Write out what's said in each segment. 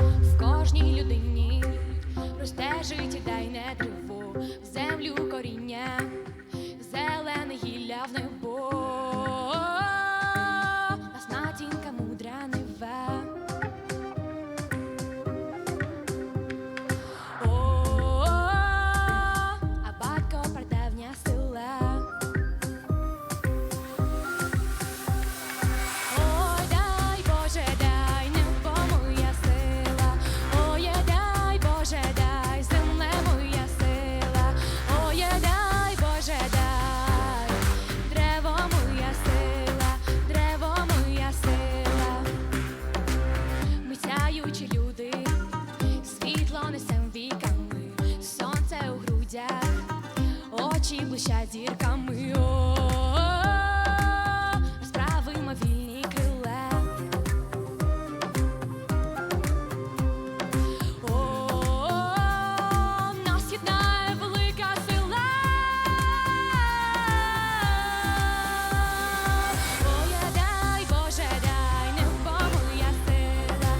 в кожній людині Розтежить і дай не триву в землю коріння, зелене гілля в небо. Очі блищать зірками. Розправимо вільні крила. Нас єднає велика сила. Ой, дай Боже, дай небо моя сила.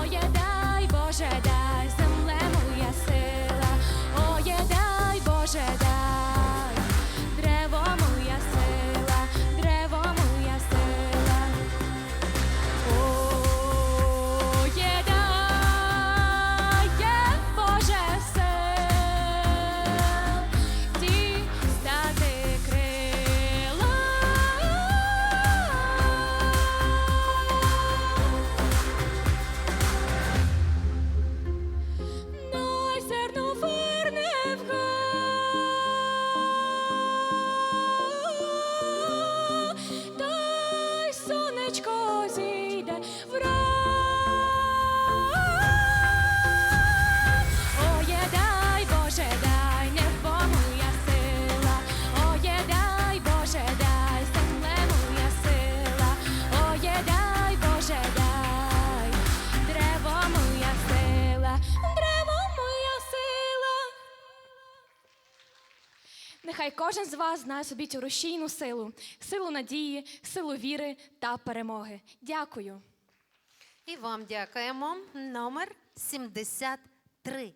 Ой, дай Боже, дай земле моя сила. Ой, дай Боже, дай сонечко зійде Нехай кожен з вас знає собі цю рушійну силу, силу надії, силу віри та перемоги. Дякую. І вам дякуємо. Номер 73.